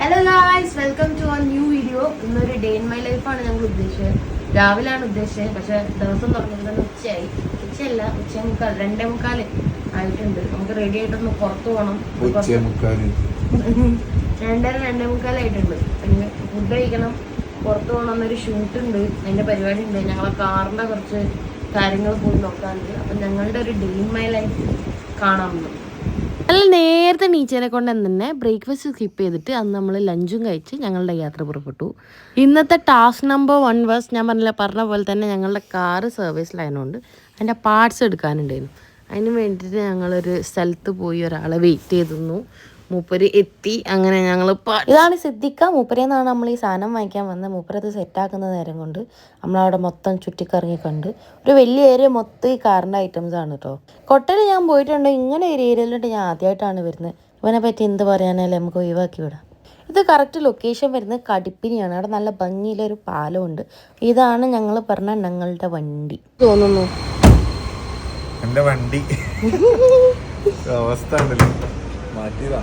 Hello guys welcome to our new video ഇന്നൊരു day in my ലൈഫാണ് ഞങ്ങൾ ഉദ്ദേശിച്ചത്. രാവിലെയാണ് ഉദ്ദേശിച്ചത് പക്ഷെ ദിവസം തുടങ്ങുന്നത് ഉച്ചയായി. ഉച്ചയല്ല ഉച്ച മുക്കാൽ രണ്ടേ മുക്കാൽ ആയിട്ടുണ്ട്. നമുക്ക് റെഡി ആയിട്ടൊന്ന് പുറത്തു പോകണം രണ്ടര രണ്ടേ മുക്കാലായിട്ടുണ്ട് പിന്നെ ഫുഡ് കഴിക്കണം പുറത്തു പോകണം എന്നൊരു ഷൂട്ട് ഉണ്ട് അതിന്റെ പരിപാടി ഉണ്ട്. ഞങ്ങളെ കാറിന്റെ കുറച്ച് കാര്യങ്ങൾ പോയി നോക്കാനുണ്ട്. അപ്പം ഞങ്ങളുടെ ഒരു ഡേ ഇൻ മൈ ലൈഫ് കാണാമെന്ന് നല്ല നേരത്തെ നീച്ചേനെ കൊണ്ട് തന്നെ ബ്രേക്ക്ഫാസ്റ്റ് സ്കിപ്പ് ചെയ്തിട്ട് അന്ന് നമ്മൾ ലഞ്ചും കഴിച്ച് ഞങ്ങളുടെ യാത്ര പുറപ്പെട്ടു. ഇന്നത്തെ ടാസ്ക് നമ്പർ വൺ വേഴ്സ് ഞാൻ പറഞ്ഞില്ല പറഞ്ഞ പോലെ തന്നെ ഞങ്ങളുടെ കാറ് സർവീസിലായതുകൊണ്ട് അതിന്റെ പാർട്സ് എടുക്കാനുണ്ടായിരുന്നു. അതിന് വേണ്ടിയിട്ട് ഞങ്ങളൊരു സ്ഥലത്ത് പോയി ഒരാളെ വെയിറ്റ് ചെയ്തിരുന്നു. മൂപ്പര് എത്തി അങ്ങനെ ഞങ്ങൾ ഇതാണ് സിദ്ധിക്ക മൂപ്പരെന്നാണ് നമ്മൾ ഈ സാധനം വാങ്ങിക്കാൻ വന്നത്. മൂപ്പരത് സെറ്റാക്കുന്ന നേരം കൊണ്ട് നമ്മളവിടെ മൊത്തം ചുറ്റിക്കറങ്ങി കണ്ട്. ഒരു വലിയ ഏരിയ മൊത്തം ഈ കാറിന്റെ ഐറ്റംസ് ആണ് കേട്ടോ കൊട്ടയിൽ ഞാൻ പോയിട്ടുണ്ട്. ഇങ്ങനെ ഒരു ഏരിയയിലോട്ട് ഞാൻ ആദ്യമായിട്ടാണ് വരുന്നത്. ഇവനെ പറ്റി എന്ത് പറയാനായാലും നമുക്ക് ഒഴിവാക്കി വിടാം. ഇത് കറക്റ്റ് ലൊക്കേഷൻ വരുന്നത് കടിപ്പിനിയാണ്. അവിടെ നല്ല ഭംഗിയിലൊരു പാലമുണ്ട്. ഇതാണ് ഞങ്ങൾ പറഞ്ഞ ഞങ്ങളുടെ വണ്ടി. തോന്നുന്നു. എന്റെ വണ്ടി. അവസ്ഥ ഉണ്ടല്ലോ. മാറ്റിയതാ.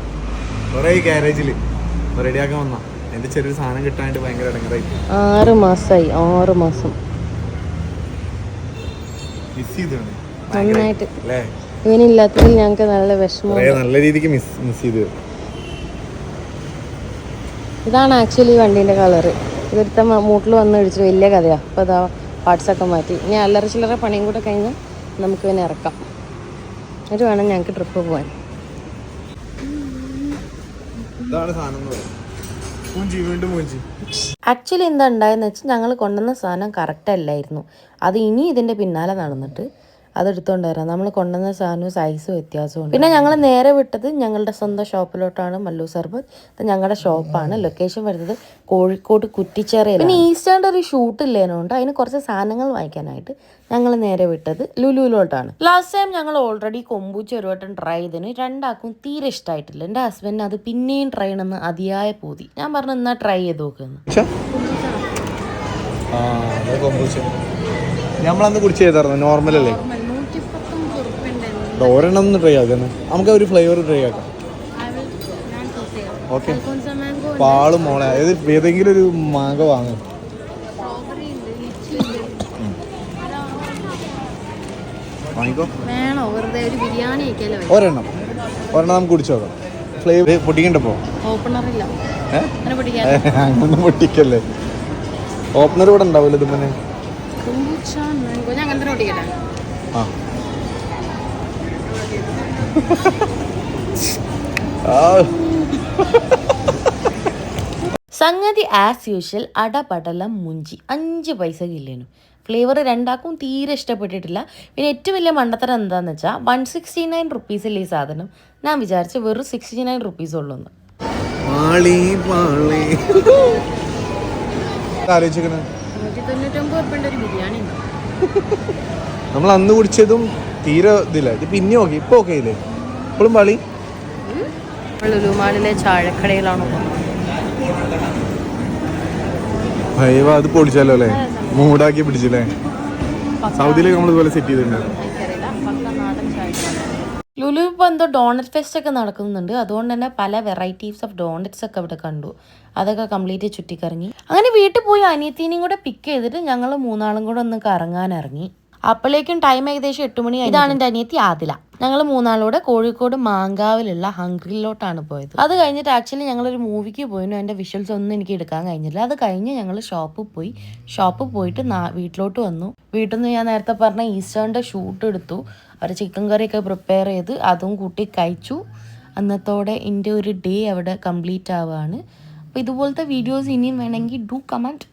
കൊറേ ഗാരേജിൽ റെഡിയാക്കാൻ വന്ന എന്റെ ചെറിയൊരു സാധനം കിട്ടാനായിട്ട് ഭയങ്കര ഇടങ്ങറായി. ആറ് മാസമായി ആറ് മാസം. മിസ് ചെയ്താണ് നന്നായിട്ട്. അല്ലേ? ഇവനില്ലാത്തതിൽ ഞങ്ങൾക്ക് നല്ല വിഷമം നല്ല രീതിക്ക് മിസ് മിസ് ചെയ്ത്. ഇതാണ് ആക്ച്വലി വണ്ടീന്റെ കളറ് ഇതെടുത്ത മൂട്ടിൽ വന്ന് ഇടിച്ചിട്ട് വലിയ കഥയാണ് അപ്പോൾ അതാ പാർട്സൊക്കെ മാറ്റി. ഇനി അല്ലറ ചില്ലറ പണിയും കൂടെ കഴിഞ്ഞ് നമുക്ക് ഇവനെ ഇറക്കാം. എന്നിട്ട് വേണം ഞങ്ങൾക്ക് ട്രിപ്പ് പോകാൻ ഇതാണ് സാധനം വീണ്ടും മൂഞ്ചി ആക്ച്വലി എന്താ ഉണ്ടായെന്ന് വെച്ചാൽ ഞങ്ങൾ കൊണ്ടുവന്ന സാധനം കറക്റ്റ് അല്ലായിരുന്നു. അത് ഇനി ഇതിന്റെ പിന്നാലെ നടന്നിട്ട് അതെടുത്തോണ്ട് വരാം നമ്മൾ കൊണ്ടുവന്ന സാധനവും സൈസ് വ്യത്യാസവും പിന്നെ ഞങ്ങൾ നേരെ വിട്ടത് ഞങ്ങളുടെ സ്വന്തം ഷോപ്പിലോട്ടാണ് മല്ലു സർബത്ത്. ഇത് ഞങ്ങളുടെ ഷോപ്പാണ് ലൊക്കേഷൻ വരുന്നത് കോഴിക്കോട് കുറ്റിച്ചേറയിൽ പിന്നെ ഈസ്റ്റേണിന്റെ ഒരു ഷൂട്ട് ഇല്ലേനുണ്ട് അതിന് കുറച്ച് സാധനങ്ങൾ വാങ്ങിക്കാനായിട്ട് ഞങ്ങൾ നേരെ വിട്ടത് ലുലുവിലോട്ടാണ് ലാസ്റ്റ് ടൈം ഞങ്ങൾ ഓൾറെഡി കൊമ്പൂച്ച ഒരു വട്ടം ട്രൈ ചെയ്തതിന് രണ്ടാക്കും തീരെ ഇഷ്ടമായിട്ടില്ല എന്റെ ഹസ്ബൻഡിന് അത് പിന്നെയും ട്രൈ ചെയ്യണമെന്ന് അതിയായ പൂതി. ഞാൻ പറഞ്ഞു എന്നാ ട്രൈ ചെയ്ത് നോക്കുന്നു അത് നമ്മളന്ന് കുടിച്ച് ചെയ്തായിരുന്നു. നോർമൽ അല്ലേ? ഒരെണ്ണം ഒന്ന് ട്രൈ ആക്കാം നമുക്ക് ഒരു ഫ്ലേവർ ട്രൈ ആക്കാം. ഓക്കെ പാളും മോളെ ഏത് ഏതെങ്കിലും ഒരു മാങ്ങ വാങ്ങും. വാങ്ങിക്കോ. ഒരെണ്ണം. ഒരെണ്ണം നമുക്ക് കുടിച്ചു നോക്കാം. ഫ്ലേവർ പൊട്ടിക്കണ്ടപ്പോ അങ്ങനെ പൊട്ടിക്കല്ലേ. ഓപ്പണർ ഇവിടെ ഉണ്ടാവില്ല ഇതുപോലെ ആ. സംഗതി ആസ് യൂഷ്വൽ അടപടലം മുഞ്ചി. അഞ്ച് പൈസ കില്ലേനു. ഫ്ലേവർ രണ്ടാക്കും തീരെ ഇഷ്ടപ്പെട്ടിട്ടില്ല. പിന്നെ ഏറ്റവും വലിയ മണ്ടത്തരം എന്താന്ന് വെച്ചാൽ വൺ സിക്സ്റ്റി നയൻ റുപ്പീസല്ലേ ഈ സാധനം? ഞാൻ വിചാരിച്ചു വെറും സിക്സ്റ്റി നയൻ റുപ്പീസ് ഉള്ളൂ ബിരിയാണി നമ്മൾ അന്ന് കുടിച്ചതും തീരെ ഇതില്ല. ഇത് പിന്നെ ഓക്കെ ഇപ്പൊ ഓക്കെ ഇല്ലേ ഇപ്പോഴും പാളി? ലുലുമാളിലെ ചാഴക്കടയിലാണോ അത് പൊളിച്ചാലോ അല്ലേ? മൂടാക്കി പിടിച്ചില്ലേ? സൗദിയിലേക്ക് നമ്മൾ ഇതുപോലെ സെറ്റ് ചെയ്തിട്ടുണ്ട്. ലുലു ഇപ്പോൾ എന്തോ ഡോണറ്റ് ഫെസ്റ്റ് ഒക്കെ നടക്കുന്നുണ്ട്. അതുകൊണ്ട് തന്നെ പല വെറൈറ്റീസ് ഓഫ് ഡോണറ്റ്സ് ഒക്കെ ഇവിടെ കണ്ടു. അതൊക്കെ കംപ്ലീറ്റ് ചുറ്റിക്കറങ്ങി. അങ്ങനെ വീട്ടിൽ പോയി അനിയത്തിനെയും കൂടെ പിക്ക് ചെയ്തിട്ട് ഞങ്ങൾ മൂന്നാളും കൂടെ ഒന്ന് കറങ്ങാൻ ഇറങ്ങി. അപ്പോഴേക്കും ടൈം ഏകദേശം എട്ട് മണി ഇതാണ് എന്റെ അനിയത്തി ആദില. ഞങ്ങൾ മൂന്നാളൂടെ കോഴിക്കോട് മാങ്കാവിലുള്ള ഹംഗ്രിലോട്ടാണ് പോയത്. അത് കഴിഞ്ഞിട്ട് ആക്ച്വലി ഞങ്ങൾ ഒരു മൂവിക്ക് പോയിരുന്നു. എന്റെ വിഷ്വൽസ് ഒന്നും എനിക്ക് എടുക്കാൻ കഴിഞ്ഞില്ല. അത് കഴിഞ്ഞ് ഞങ്ങൾ ഷോപ്പിൽ പോയി. ഷോപ്പിൽ പോയിട്ട് വീട്ടിലോട്ട് വന്നു. വീട്ടിൽ നിന്ന് ഞാൻ നേരത്തെ പറഞ്ഞ ഈസ്റ്റേണിന്റെ ഷൂട്ട് എടുത്തു. അവർ ചിക്കൻ കറിയൊക്കെ പ്രിപ്പയർ ചെയ്ത് അതും കൂട്ടി കഴിച്ചു. അന്നത്തോടെ എന്റെ ഒരു ഡേ അവിടെ കംപ്ലീറ്റ് ആവുകയാണ് അപ്പോൾ ഇതുപോലത്തെ വീഡിയോസ് ഇനിയും വേണമെങ്കിൽ ഡു കമന്റ്